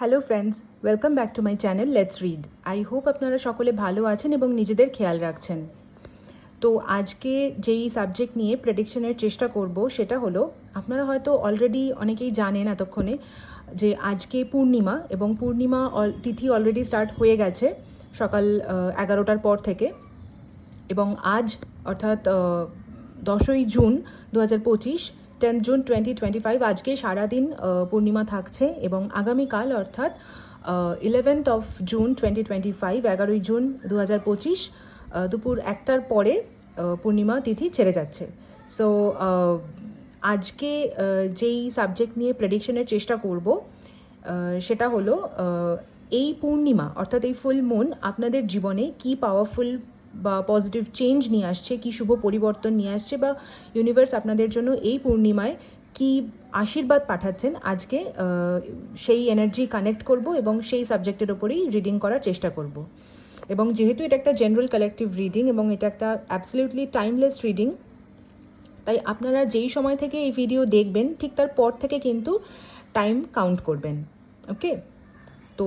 Hello friends welcome back to my channel let's read I hope আপনারা সকলে ভালো আছেন এবং নিজেদের খেয়াল রাখছেন। তো আজকে যেই সাবজেক্ট নিয়ে প্রেডিকশনের চেষ্টা করব, সেটা হলো, আপনারা হয়তো অলরেডি অনেকেই জানেন এতক্ষণে যে আজকে পূর্ণিমা এবং পূর্ণিমা তিথি অলরেডি স্টার্ট হয়ে গেছে সকাল এগারোটার পর থেকে। এবং আজ, অর্থাৎ দশই জুন দু হাজার পঁচিশ tenth June twenty twenty five আজকে সারাদিন পূর্ণিমা থাকছে এবং আগামীকাল অর্থাৎ eleventh of June twenty twenty five এগারোই জুন দু হাজার পঁচিশ দুপুর একটার পরে পূর্ণিমা তিথি ছেড়ে যাচ্ছে। সো আজকে যেই সাবজেক্ট নিয়ে প্রেডিকশনের চেষ্টা করব সেটা হলো এই পূর্ণিমা, অর্থাৎ এই ফুল মুন আপনাদের জীবনে কি পাওয়ারফুল বা পজিটিভ চেঞ্জ নিয়ে আসছে, কি শুভ পরিবর্তন নিয়ে আসছে বা ইউনিভার্স আপনাদের জন্য এই পূর্ণিমায় কি আশীর্বাদ পাঠাচ্ছেন, আজকে সেই এনার্জি কানেক্ট করব এবং সেই সাবজেক্টের ওপরেই রিডিং করার চেষ্টা করব। এবং যেহেতু এটা একটা জেনারেল কালেকটিভ রিডিং এবং এটা একটা অ্যাবসলিউটলি টাইমলেস রিডিং তাই আপনারা যেই সময় থেকে এই ভিডিও দেখবেন, ঠিক তার পর থেকে কিন্তু টাইম কাউন্ট করবেন ওকে তো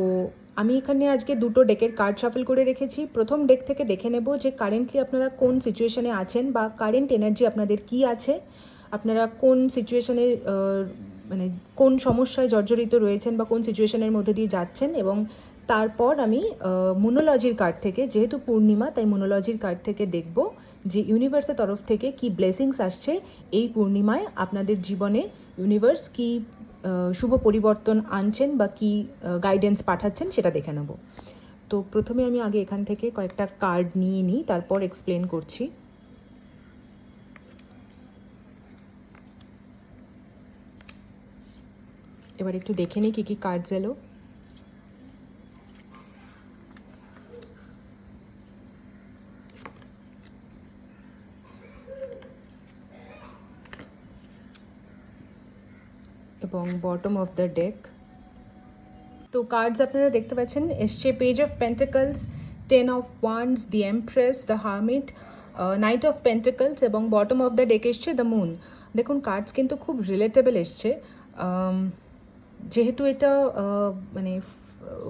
আমি এখানে আজকে দুটো ডেকের কার্ড শাফল করে রেখেছি। প্রথম ডেক থেকে দেখে নেব যে কারেন্টলি আপনারা কোন সিচুয়েশনে আছেন বা কারেন্ট এনার্জি আপনাদের কি আছে? আপনারা কোন সিচুয়েশনে মানে কোন সমস্যায় জর্জরিত রয়েছেন বা কোন সিচুয়েশনের মধ্যে দিয়ে যাচ্ছেন এবং তারপর আমি মোনোলজির কার্ড থেকে, যেহেতু পূর্ণিমা, তাই মোনোলজির কার্ড থেকে দেখব যে ইউনিভার্সের তরফ থেকে কি ব্লেসিংস আসছে এই পূর্ণিমায় আপনাদের জীবনে ইউনিভার্স কি শুভ পরিবর্তন আনছেন বা কি গাইডেন্স পাঠাচ্ছেন সেটা দেখে নেব। তো প্রথমে আমি আগে এখান থেকে কয়েকটা কার্ড নিয়ে নিই, তারপর এক্সপ্লেন করছি। এবার একটু দেখে নিই কী কী কার্ডস এলো। এবং বটম অফ দ্য ডেক তো কার্ডস আপনারা দেখতে পাচ্ছেন, এসছে page of pentacles ten of wands the empress the hermit knight of pentacles এবং বটম অফ দ্য ডেক এসছে দ্য মুন দেখুন কার্ডস কিন্তু খুব রিলেটেবল এসছে। যেহেতু এটা মানে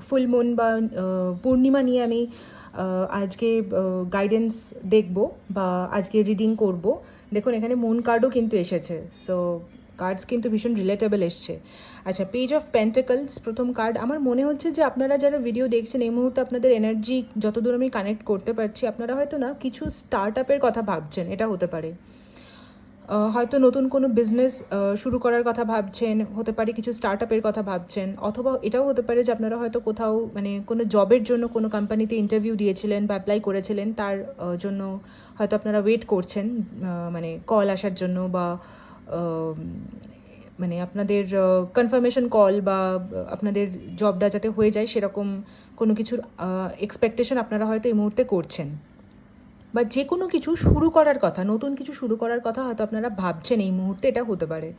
ফুল মুন বা পূর্ণিমা নিয়ে আমি আজকে গাইডেন্স দেখব বা আজকে রিডিং করব। দেখুন, এখানে মুন কার্ডও কিন্তু এসেছে। সো কার্ডস কিন্তু ভীষণ রিলেটেবল এসছে। আচ্ছা পেজ অফ পেন্টাকলস প্রথম কার্ড আমার মনে হচ্ছে যে আপনারা যারা ভিডিও দেখছেন, এই মুহূর্তে আপনাদের এনার্জি যতদূর আমি কানেক্ট করতে পারছি, আপনারা হয়তো না কিছু স্টার্ট আপের কথা ভাবছেন, এটা হতে পারে। হয়তো নতুন কোনো বিজনেস শুরু করার কথা ভাবছেন, হতে পারে কিছু স্টার্ট আপের কথা ভাবছেন, অথবা এটাও হতে পারে যে আপনারা হয়তো কোথাও মানে কোনো জবের জন্য কোনো কোম্পানিতে ইন্টারভিউ দিয়েছিলেন বা অ্যাপ্লাই করেছিলেন, তার জন্য হয়তো আপনারা ওয়েট করছেন মানে কল আসার জন্য বা মানে আপনাদের কনফার্মেশন কল বা আপনাদের জবটা যাতে হয়ে যায় সেরকম কোনো কিছুর এক্সপেকটেশন আপনারা হয়তো এই মুহূর্তে করছেন। বা যে কোনো কিছু শুরু করার কথা, নতুন কিছু শুরু করার কথা হয়তো আপনারা ভাবছেন এই মুহূর্তে এটা হতে পারে।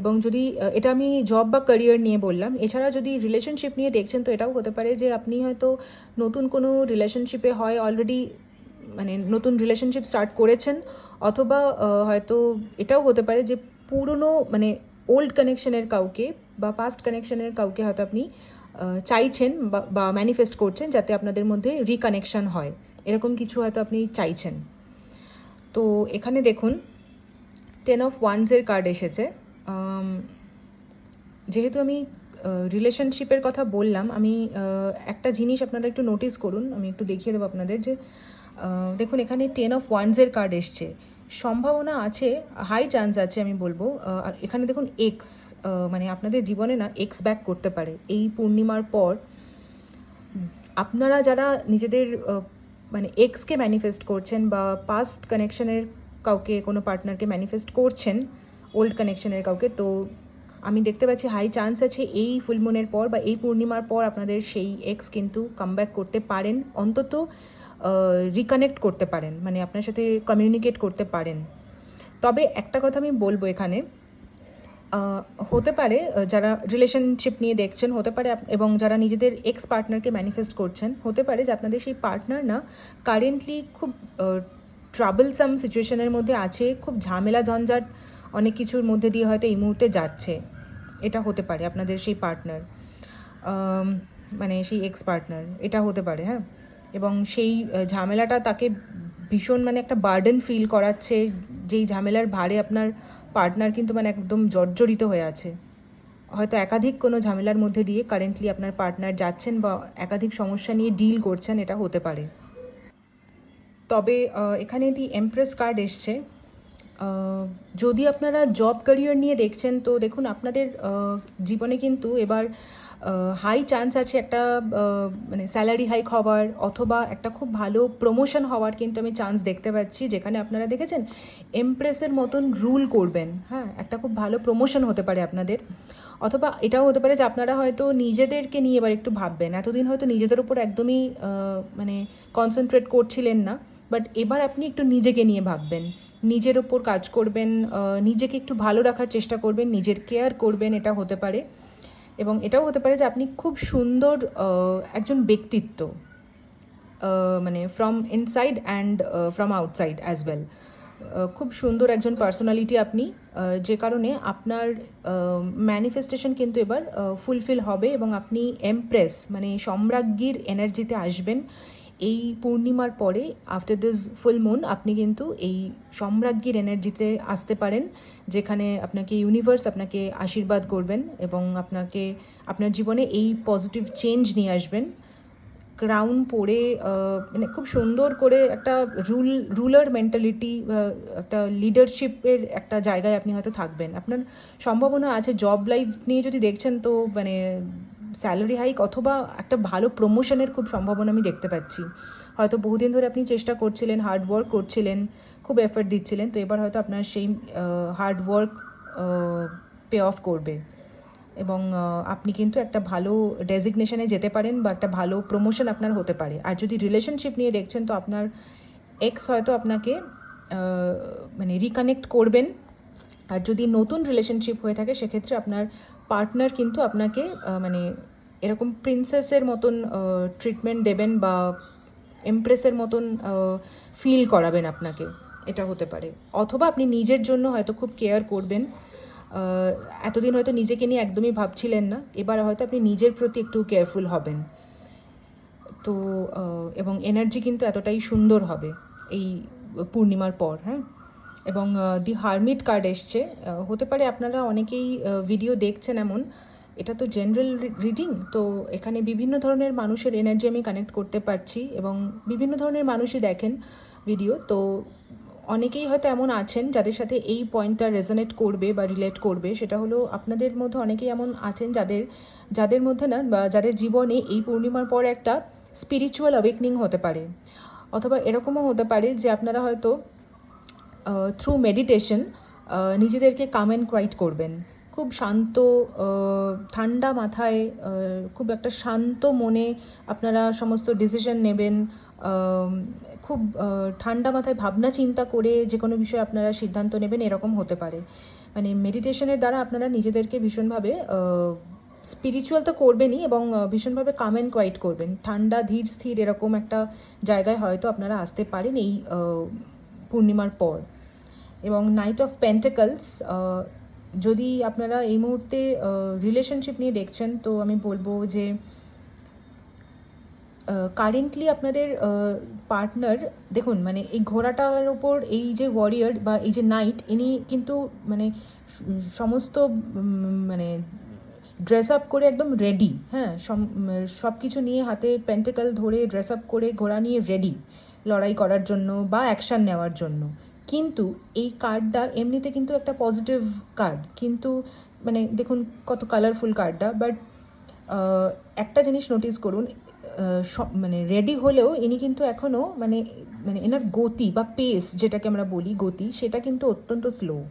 এবং যদি এটা আমি জব বা ক্যারিয়ার নিয়ে বললাম, এছাড়া যদি রিলেশনশিপ নিয়ে দেখছেন তো এটাও হতে পারে যে আপনি হয়তো নতুন কোনো রিলেশনশিপে হয় অলরেডি মানে নতুন রিলেশনশিপ স্টার্ট করেছেন, অথবা হয়তো এটাও হতে পারে যে পুরনো মানে ওল্ড কানেকশনের কাউকে বা পাস্ট কানেকশনের কাউকে হয়তো আপনি চাইছেন বা- ম্যানিফেস্ট করছেন যাতে আপনাদের মধ্যে রিকানেকশন হয়। এরকম কিছু হয়তো আপনি চাইছেন। তো এখানে দেখুন টেন অফ ওয়ানসের কার্ড এসেছে। যেহেতু আমি রিলেশনশিপের কথা বললাম, আমি একটা জিনিস আপনারা একটু নোটিস করুন, আমি একটু দেখিয়ে দেবো আপনাদের যে দেখুন এখানে টেন অফ ওয়ানসের কার্ড এসছে। সম্ভাবনা আছে হাই চান্স আছে আমি বলব। আর এখানে দেখুন এক্স মানে আপনাদের জীবনে না এক্স ব্যাক করতে পারে। এই পূর্ণিমার পর আপনারা যারা নিজেদের মানে এক্সকে ম্যানিফেস্ট করছেন বা পাস্ট কানেকশনের কাউকে, কোনো পার্টনারকে ম্যানিফেস্ট করছেন ওল্ড কানেকশনের কাউকে, তো আমি দেখতে পাচ্ছি হাই চান্স আছে এই ফুলমুনের পর বা এই পূর্ণিমার পর আপনাদের সেই এক্স কিন্তু কামব্যাক করতে পারেন। অন্তত রিকানেক্ট করতে পারেন মানে আপনার সাথে কমিউনিকেট করতে পারেন। তবে একটা কথা আমি বলব এখানে হতে পারে যারা রিলেশনশিপ নিয়ে দেখছেন, হতে পারে এবং যারা নিজেদের এক্স পার্টনারকে ম্যানিফেস্ট করছেন, হতে পারে যে আপনাদের সেই পার্টনার না কারেন্টলি খুব ট্রাবলসাম সিচুয়েশনের মধ্যে আছে, খুব ঝামেলা, ঝঞ্ঝাট অনেক কিছুর মধ্যে দিয়ে হয়তো এই মুহূর্তে যাচ্ছে। এটা হতে পারে আপনাদের সেই পার্টনার মানে সেই এক্স পার্টনার এটা হতে পারে হ্যাঁ। এবং সেই ঝামেলাটা তাকে ভীষণ মানে একটা বার্ডেন ফিল করাচ্ছে। যেই ঝামেলার ভারে আপনার পার্টনার কিন্তু মানে একদম জর্জরিত হয়ে আছে। হয়তো একাধিক কোনো ঝামেলার মধ্যে দিয়ে কারেন্টলি আপনার পার্টনার যাচ্ছেন বা একাধিক সমস্যা নিয়ে ডিল করছেন, এটা হতে পারে। তবে এখানে দি এমপ্রেস কার্ড এসছে। যদি আপনারা জব ক্যারিয়ার নিয়ে দেখছেন, তো দেখুন, আপনাদের জীবনে কিন্তু এবার হাই চান্স আছে একটা মানে স্যালারি হাইক হওয়ার, অথবা একটা খুব ভালো প্রমোশন হওয়ার কিন্তু আমি চান্স দেখতে পাচ্ছি, যেখানে আপনারা দেখেছেন এমপ্রেসের মতন রুল করবেন। হ্যাঁ একটা খুব ভালো প্রমোশন হতে পারে আপনাদের। অথবা এটাও হতে পারে যে আপনারা হয়তো নিজেদেরকে নিয়ে এবার একটু ভাববেন। এতদিন হয়তো নিজেদের উপর একদমই মানে কনসেন্ট্রেট করছিলেন না বাট এবার আপনি একটু নিজেকে নিয়ে ভাববেন। নিজের ওপর কাজ করবেন নিজেকে একটু ভালো রাখার চেষ্টা করবেন, নিজের কেয়ার করবেন, এটা হতে পারে। এবং এটাও হতে পারে যে আপনি খুব সুন্দর একজন ব্যক্তিত্ব মানে from inside and from outside as well খুব সুন্দর একজন পার্সোনালিটি আপনি যে কারণে আপনার ম্যানিফেস্টেশন কিন্তু এবার ফুলফিল হবে এবং আপনি এমপ্রেস মানে সম্রাজ্ঞীর এনার্জিতে আসবেন। এই পূর্ণিমার পরে আফটার দিস ফুল মুন আপনি কিন্তু এই সম্রাজ্ঞীর এনার্জিতে আসতে পারেন, যেখানে আপনাকে ইউনিভার্স আপনাকে আশীর্বাদ করবেন এবং আপনাকে, আপনার জীবনে এই পজিটিভ চেঞ্জ নিয়ে আসবেন। ক্রাউন পরে মানে খুব সুন্দর করে একটা রুল রুলার মেন্টালিটি একটা লিডারশিপের একটা জায়গায় আপনি হয়তো থাকবেন। আপনার সম্ভাবনা আছে জব লাইফ নিয়ে যদি দেখছেন তো মানে স্যালারি হাইক অথবা একটা ভালো প্রমোশনের খুব সম্ভাবনা আমি দেখতে পাচ্ছি। হয়তো বহুদিন ধরে আপনি চেষ্টা করছিলেন হার্ড ওয়ার্ক করছিলেন, খুব এফর্ট দিচ্ছিলেন, তো এবার হয়তো আপনার সেই হার্ড ওয়ার্ক পে অফ করবে। এবং আপনি কিন্তু একটা ভালো ডেজিগনেশনে যেতে পারেন বা একটা ভালো প্রমোশন আপনার হতে পারে। আর যদি রিলেশনশিপ নিয়ে দেখছেন, তো আপনার এক্স হয়তো আপনাকে মানে রিকানেক্ট করবেন। আর যদি নতুন রিলেশনশিপ হয়ে থাকে, সেক্ষেত্রে আপনার পার্টনার কিন্তু আপনাকে মানে এরকম প্রিন্সেসের মতন ট্রিটমেন্ট দেবেন বা এমপ্রেসের মতন ফিল করাবেন আপনাকে। এটা হতে পারে। অথবা আপনি নিজের জন্য হয়তো খুব কেয়ার করবেন। এতদিন হয়তো নিজেকে নিয়ে একদমই ভাবছিলেন না। এবার হয়তো আপনি নিজের প্রতি একটু কেয়ারফুল হবেন। তো এবং এনার্জি কিন্তু এতটাই সুন্দর হবে এই পূর্ণিমার পর হ্যাঁ? এবং দি হারমিট কার্ড এসছে। হতে পারে আপনারা অনেকেই ভিডিও দেখছেন এমন। এটা তো জেনারেল রিডিং তো এখানে বিভিন্ন ধরনের মানুষের এনার্জি আমি কানেক্ট করতে পারছি এবং বিভিন্ন ধরনের মানুষই দেখেন ভিডিও তো অনেকেই হয়তো এমন আছেন যাদের সাথে এই পয়েন্টটা রেজনেট করবে বা রিলেট করবে। সেটা হলো আপনাদের মধ্যে অনেকেই এমন আছেন যাদের যাদের মধ্যে না, বা যাদের জীবনে এই পূর্ণিমার পর একটা স্পিরিচুয়াল অ্যাওয়েকনিং হতে পারে। অথবা এরকমও হতে পারে যে আপনারা হয়তো থ্রু মেডিটেশন নিজেদেরকে কাম অ্যান্ড কোয়াইট করবেন। খুব শান্ত ঠান্ডা মাথায় খুব একটা শান্ত মনে আপনারা সমস্ত ডিসিশন নেবেন। খুব ঠান্ডা মাথায় ভাবনা চিন্তা করে যে কোনো বিষয়ে আপনারা সিদ্ধান্ত নেবেন, এরকম হতে পারে। মানে মেডিটেশনের দ্বারা আপনারা নিজেদেরকে ভীষণভাবে স্পিরিচুয়াল তো করবেনই এবং ভীষণভাবে কাম অ্যান্ড কোয়াইট করবেন। ঠান্ডা, ধীর, স্থির এরকম একটা জায়গায় হয়তো আপনারা আসতে পারেন এই পূর্ণিমার পর। এবং নাইট অফ পেন্টাকলস যদি আপনারা এই মুহূর্তে রিলেশনশিপ নিয়ে দেখছেন, তো আমি বলব যে কারেন্টলি আপনাদের পার্টনার দেখুন মানে এই ঘোড়াটার ওপর এই যে ওয়ারিয়ার বা এই যে নাইট ইনি কিন্তু মানে সমস্ত মানে ড্রেস আপ করে একদম রেডি হ্যাঁ সব কিছু নিয়ে হাতে পেন্টেকাল ধরে ড্রেস আপ করে ঘোড়া নিয়ে রেডি লড়াই করার জন্য বা অ্যাকশান নেওয়ার জন্য। কিন্তু এই কার্ডটা এমনিতে কিন্তু একটা পজিটিভ কার্ড কিন্তু মানে দেখুন কত কালারফুল কার্ডটা বাট একটা জিনিস নোটিস করুন মানে রেডি হলেও ইনি কিন্তু এখনও মানে মানে এনার গতি বা পেস যেটাকে আমরা বলি গতি, সেটা কিন্তু অত্যন্ত স্লো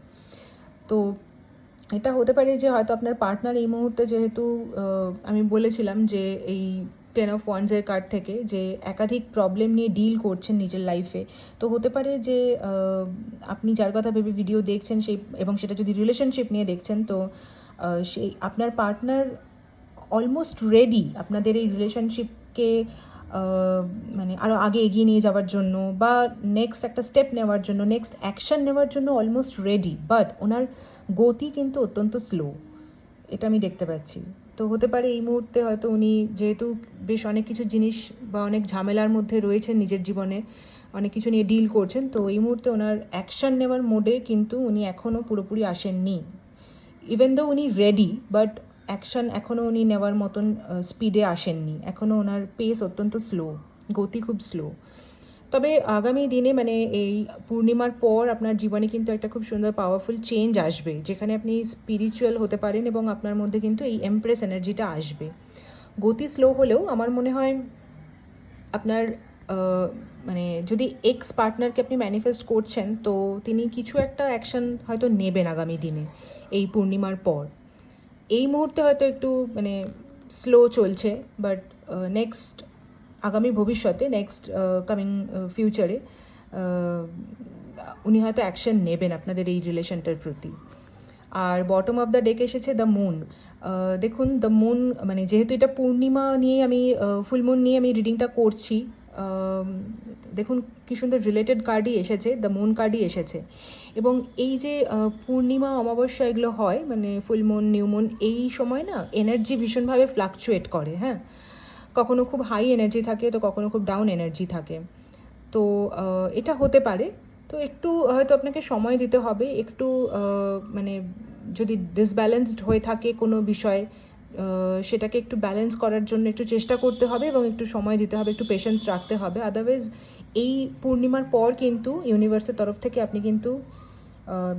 তো এটা হতে পারে যে হয়তো আপনার পার্টনার এই মুহূর্তে যেহেতু আমি বলেছিলাম যে এই টেন অফ ওয়ান্সের কার্ড থেকে যে একাধিক প্রবলেম নিয়ে ডিল করছেন নিজের লাইফে তো হতে পারে যে আপনি যার কথা ভেবে ভিডিও দেখছেন সেই, এবং সেটা যদি রিলেশনশিপ নিয়ে দেখছেন, তো সেই আপনার পার্টনার অলমোস্ট রেডি আপনাদের এই রিলেশনশিপকে মানে আরও আগে এগিয়ে নিয়ে যাওয়ার জন্য বা নেক্সট একটা স্টেপ নেওয়ার জন্য নেক্সট অ্যাকশন নেওয়ার জন্য অলমোস্ট রেডি বাট ওনার গতি কিন্তু অত্যন্ত স্লো এটা আমি দেখতে পাচ্ছি। তো হতে পারে এই মুহূর্তে হয়তো উনি যেহেতু বেশ অনেক কিছু জিনিস বা অনেক ঝামেলার মধ্যে রয়েছেন নিজের জীবনে, অনেক কিছু নিয়ে ডিল করছেন, তো এই মুহূর্তে ওনার অ্যাকশন নেওয়ার মোডে কিন্তু উনি এখনও পুরোপুরি আসেননি। ইভেন দো উনি রেডি বাট অ্যাকশন এখনও উনি নেওয়ার মতন স্পিডে আসেননি। এখনও ওনার পেস অত্যন্ত স্লো গতি খুব স্লো তবে আগামী দিনে মানে এই পূর্ণিমার পর আপনার জীবনে কিন্তু একটা খুব সুন্দর পাওয়ারফুল চেঞ্জ আসবে, যেখানে আপনি স্পিরিচুয়াল হতে পারেন এবং আপনার মধ্যে কিন্তু এই এমপ্রেস এনার্জিটা আসবে। গতি স্লো হলেও আমার মনে হয় আপনার মানে যদি এক্স পার্টনারকে আপনি ম্যানিফেস্ট করছেন, তো তিনি কিছু একটা অ্যাকশন হয়তো নেবেন আগামী দিনে, এই পূর্ণিমার পর। এই মুহূর্তে হয়তো একটু মানে স্লো চলছে বাট নেক্সট আগামী ভবিষ্যতে নেক্সট কামিং ফিউচারে উনি হয়তো অ্যাকশন নেবেন আপনাদের এই রিলেশনটার প্রতি। আর বটম অফ দ্য ডেক এসেছে দ্য মুন দেখুন দ্য মুন মানে যেহেতু এটা পূর্ণিমা নিয়ে আমি ফুল মুন নিয়ে আমি রিডিংটা করছি দেখুন কি সুন্দর রিলেটেড কার্ডই এসেছে দ্য মুন কার্ডই এসেছে। এবং এই যে পূর্ণিমা অমাবস্যা এগুলো হয় মানে ফুল মুন নিউমুন এই সময় না এনার্জি ভীষণভাবে ফ্লাকচুয়েট করে হ্যাঁ? কখনো খুব হাই এনার্জি থাকে, তো কখনো খুব ডাউন এনার্জি থাকে। তো এটা হতে পারে। তো একটু, হয়তো আপনাকে সময় দিতে হবে, একটু মানে যদি ডিসব্যালেন্সড হয়ে থাকে কোনো বিষয়ে সেটাকে একটু ব্যালেন্স করার জন্য একটু চেষ্টা করতে হবে এবং একটু সময় দিতে হবে, একটু পেশেন্স রাখতে হবে। আদারওয়াইজ এই পূর্ণিমার পর কিন্তু ইউনিভার্সের তরফ থেকে আপনি কিন্তু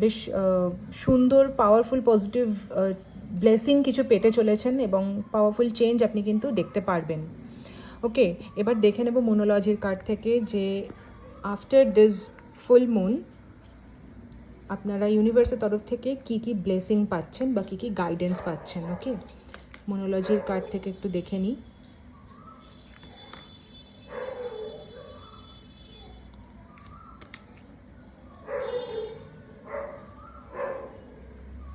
বেশ সুন্দর পাওয়ারফুল পজিটিভ ব্লেসিং কিছু পেতে চলেছেন এবং পাওয়ারফুল চেঞ্জ আপনি কিন্তু দেখতে পারবেন। ওকে, এবার দেখে নেব মোনোলজির কার্ড থেকে যে আফটার দিস ফুল মুন, আপনারা ইউনিভার্সের তরফ থেকে কি কি ব্লেসিং পাচ্ছেন বা কি কি গাইডেন্স পাচ্ছেন, ওকে? মোনোলজির কার্ড থেকে একটু দেখে নিই।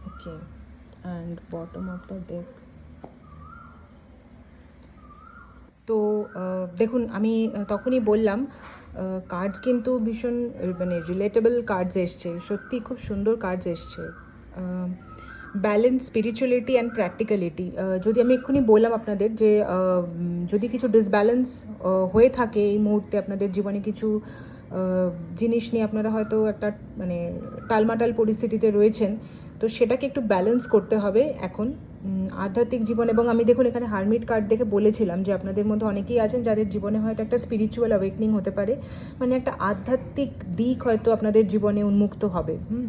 Okay. And bottom of the deck তো দেখুন, আমি তখনই বললাম কার্ডস কিন্তু ভীষণ মানে রিলেটেবল কার্ডস এসছে। সত্যি খুব সুন্দর কার্ডস এসছে। ব্যালেন্স স্পিরিচুয়ালিটি অ্যান্ড প্র্যাকটিক্যালিটি যদি আমি এক্ষুনি বললাম আপনাদের যে যদি কিছু ডিসব্যালেন্স হয়ে থাকে এই মুহূর্তে আপনাদের জীবনে কিছু জিনিস নিয়ে আপনারা হয়তো একটা মানে টালমাটাল পরিস্থিতিতে রয়েছেন। তো সেটাকে একটু ব্যালেন্স করতে হবে এখন। আধ্যাত্মিক জীবন এবং আমি দেখুন এখানে হারমিট কার্ড দেখে বলেছিলাম যে আপনাদের মধ্যে অনেকেই আছেন যাদের জীবনে হয়তো একটা স্পিরিচুয়াল অ্যাওয়েকনিং হতে পারে। মানে একটা আধ্যাত্মিক দিক হয়তো আপনাদের জীবনে উন্মুক্ত হবে। হুম?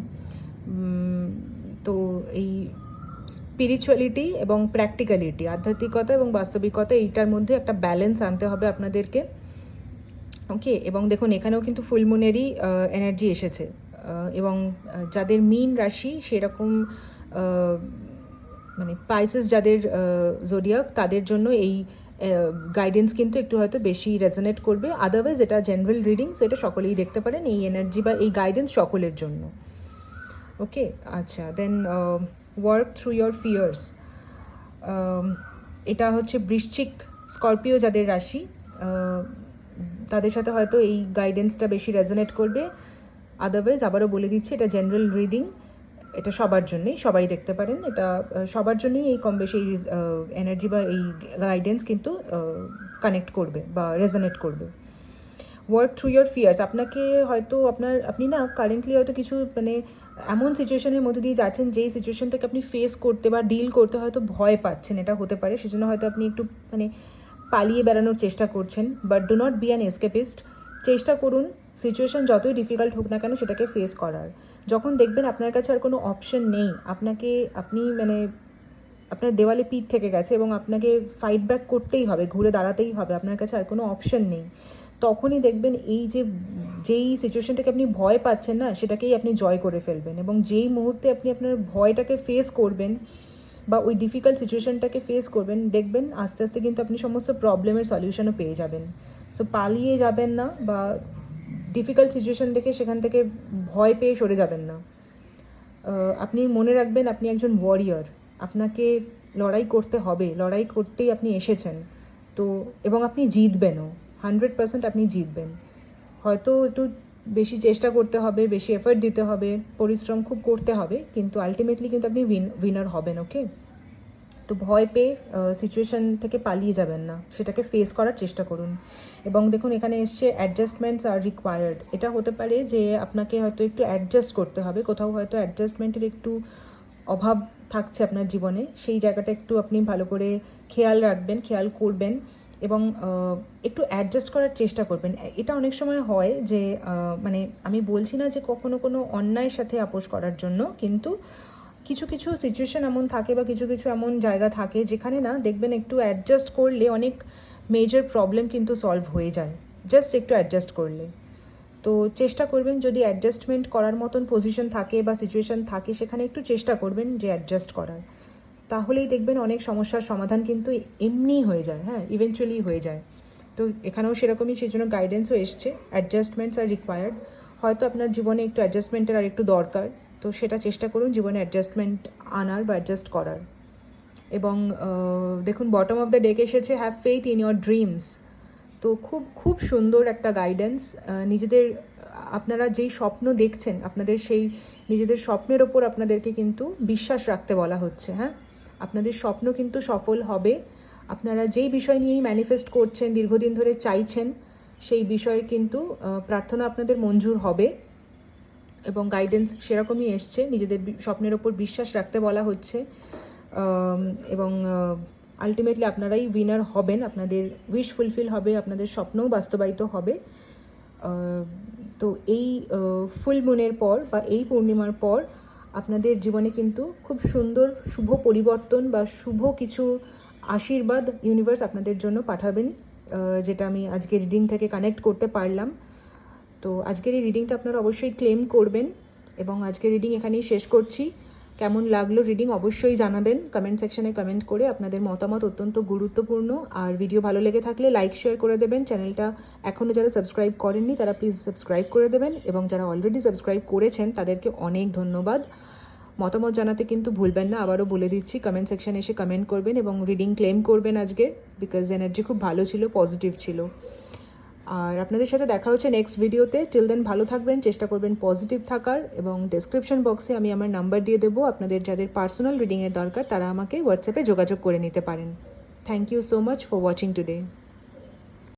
তো এই স্পিরিচুয়ালিটি এবং প্র্যাকটিক্যালিটি আধ্যাত্মিকতা এবং বাস্তবিকতা এইটার মধ্যে একটা ব্যালেন্স আনতে হবে আপনাদেরকে। ওকে এবং দেখুন, এখানেও কিন্তু ফুলমুনেরই এনার্জি এসেছে। এবং যাদের মিন রাশি সেরকম মানে পাইসেস যাদের জোডিয়াক তাদের জন্য এই গাইডেন্স কিন্তু একটু হয়তো বেশি রেজনেট করবে। আদারওয়াইজ এটা জেনারেল রিডিং সো এটা সকলেই দেখতে পারেন এই এনার্জি বা এই গাইডেন্স সকলের জন্য। ওকে আচ্ছা then work through your fears এটা হচ্ছে বৃশ্চিক স্করপিও যাদের রাশি তাদের সাথে হয়তো এই গাইডেন্সটা বেশি রেজনেট করবে। আদারওয়াইজ আবারও বলে দিচ্ছি, এটা জেনারেল রিডিং এটা সবার জন্যই, সবাই দেখতে পারেন। এটা সবার জন্যই এই কম বেশি এই এনার্জি বা এই গাইডেন্স কিন্তু কানেক্ট করবে বা রেজনেট করবে। ওয়ার্ক থ্রু ইয়ার ফিয়ার্স আপনাকে হয়তো আপনার, আপনি না কারেন্টলি হয়তো কিছু মানে এমন সিচুয়েশনের মধ্যে দিয়ে যাচ্ছেন, যেই সিচুয়েশনটাকে আপনি ফেস করতে বা ডিল করতে হয়তো ভয় পাচ্ছেন, এটা হতে পারে। সেজন্য হয়তো আপনি একটু মানে পালিয়ে বেড়ানোর চেষ্টা করছেন but do not be an escapist চেষ্টা করুন সিচুয়েশন যতই ডিফিকাল্ট হোক না কেন সেটাকে ফেস করার। যখন দেখবেন আপনার কাছে আর কোনো অপশন নেই, আপনাকে, আপনি মানে আপনার দেওয়ালে পিঠ থেকে গেছে এবং আপনাকে ফাইট ব্যাক করতেই হবে, ঘুরে দাঁড়াতেই হবে, আপনার কাছে আর কোনো অপশন নেই, তখনই দেখবেন এই যে, যেই সিচুয়েশনটাকে আপনি ভয় পাচ্ছেন না, সেটাকেই আপনি জয় করে ফেলবেন এবং যেই মুহূর্তে আপনি আপনার ভয়টাকে ফেস করবেন বা ওই ডিফিকাল্ট সিচুয়েশনটাকে ফেস করবেন, দেখবেন আস্তে আস্তে কিন্তু আপনি সমস্ত প্রবলেমের সলিউশনও পেয়ে যাবেন। সো পালিয়ে যাবেন না বা ডিফিকাল্ট সিচুয়েশন দেখে সেখান থেকে ভয় পেয়ে সরে যাবেন না। আপনি মনে রাখবেন আপনি একজন ওয়ারিয়র আপনাকে লড়াই করতে হবে, লড়াই করতেই আপনি এসেছেন। তো, এবং আপনি জিতবেনও। হান্ড্রেড পার্সেন্ট আপনি জিতবেন। হয়তো একটু বেশি চেষ্টা করতে হবে, বেশি এফর্ট দিতে হবে, পরিশ্রম খুব করতে হবে, কিন্তু আলটিমেটলি কিন্তু আপনি উইন উইনার হবেন ওকে তো ভয় পেয়ে সিচুয়েশন থেকে পালিয়ে যাবেন না, সেটাকে ফেস করার চেষ্টা করুন। এবং দেখুন, এখানে এসছে অ্যাডজাস্টমেন্টস আর রিকোয়ার্ড এটা হতে পারে যে আপনাকে হয়তো একটু অ্যাডজাস্ট করতে হবে, কোথাও হয়তো অ্যাডজাস্টমেন্টের একটু অভাব থাকছে আপনার জীবনে, সেই জায়গাটা একটু আপনি ভালো করে খেয়াল রাখবেন, খেয়াল করবেন। এবং একটু অ্যাডজাস্ট করার চেষ্টা করবেন। এটা অনেক সময় হয় যে মানে আমি বলছি না যে কখনো কোনো অন্যায়ের সাথে আপোষ করার জন্য, কিন্তু কিছু কিছু সিচুয়েশন এমন থাকে বা কিছু কিছু এমন জায়গা থাকে যেখানে না দেখবেন একটু অ্যাডজাস্ট করলে অনেক মেজর প্রবলেম কিন্তু সলভ হয়ে যায়। জাস্ট একটু অ্যাডজাস্ট করলে। তো চেষ্টা করবেন যদি অ্যাডজাস্টমেন্ট করার মতন পজিশন থাকে বা সিচুয়েশন থাকে, সেখানে একটু চেষ্টা করবেন যে অ্যাডজাস্ট করার। তাহলেই দেখবেন অনেক সমস্যার সমাধান কিন্তু এমনিই হয়ে যায় হ্যাঁ ইভেনচুয়ালি হয়ে যায়। তো এখানেও সেরকমই সেই জন্য গাইডেন্সও এসছে অ্যাডজাস্টমেন্টস আর রিকোয়ার্ড হয়তো আপনার জীবনে একটু অ্যাডজাস্টমেন্টের আর একটু দরকার, তো সেটা চেষ্টা করুন জীবনে অ্যাডজাস্টমেন্ট আনার বা অ্যাডজাস্ট করার। এবং দেখুন বটম অফ দ্য ডেক এসেছে have faith in your dreams তো খুব খুব সুন্দর একটা গাইডেন্স নিজেদের, আপনারা যেই স্বপ্ন দেখছেন, আপনাদের সেই নিজেদের স্বপ্নের ওপর আপনাদেরকে কিন্তু বিশ্বাস রাখতে বলা হচ্ছে হ্যাঁ? আপনাদের স্বপ্ন কিন্তু সফল হবে। আপনারা যেই বিষয় নিয়েই ম্যানিফেস্ট করছেন, দীর্ঘদিন ধরে চাইছেন, সেই বিষয়ে কিন্তু প্রার্থনা আপনাদের মঞ্জুর হবে এবং গাইডেন্স সেরকমই এসছে। নিজেদের স্বপ্নের ওপর বিশ্বাস রাখতে বলা হচ্ছে। এবং আলটিমেটলি আপনারাই উইনার হবেন। আপনাদের উইশ ফুলফিল হবে, আপনাদের স্বপ্নও বাস্তবায়িত হবে। তো এই ফুল মুনের পর বা এই পূর্ণিমার পর আপনাদের জীবনে কিন্তু খুব সুন্দর, শুভ পরিবর্তন বা শুভ কিছু আশীর্বাদ ইউনিভার্স আপনাদের জন্য পাঠাবেন যেটা আমি আজকে রিডিং থেকে কানেক্ট করতে পারলাম। তো আজকের এই রিডিংটা আপনারা অবশ্যই ক্লেম করবেন এবং আজকের রিডিং এখানেই শেষ করছি। কেমন লাগল রিডিং অবশ্যই জানাবেন। কমেন্ট সেকশনে কমেন্ট করে আপনাদের মতামত অত্যন্ত গুরুত্বপূর্ণ। আর ভিডিও ভালো লেগে থাকলে লাইক শেয়ার করে দেবেন। চ্যানেলটা এখনও যারা সাবস্ক্রাইব করেননি, তারা প্লিজ সাবস্ক্রাইব করে দেবেন। এবং যারা অলরেডি সাবস্ক্রাইব করেছেন, তাদেরকে অনেক ধন্যবাদ। মতামত জানাতে কিন্তু ভুলবেন না, আবারও বলে দিচ্ছি কমেন্ট সেকশনে এসে কমেন্ট করবেন এবং রিডিং ক্লেম করবেন আজকে। বিকজ এনার্জি খুব ভালো ছিল পজিটিভ ছিল। আর আপনাদের সাথে দেখা হচ্ছে নেক্সট ভিডিওতে টিল দেন ভালো থাকবেন, চেষ্টা করবেন পজিটিভ থাকার এবং ডেসক্রিপশন বক্সে আমি আমার নাম্বার দিয়ে দেবো। আপনাদের যাদের পার্সোনাল রিডিংয়ের দরকার, তারা আমাকে হোয়াটসঅ্যাপে যোগাযোগ করে নিতে পারেন। Thank you so much for watching today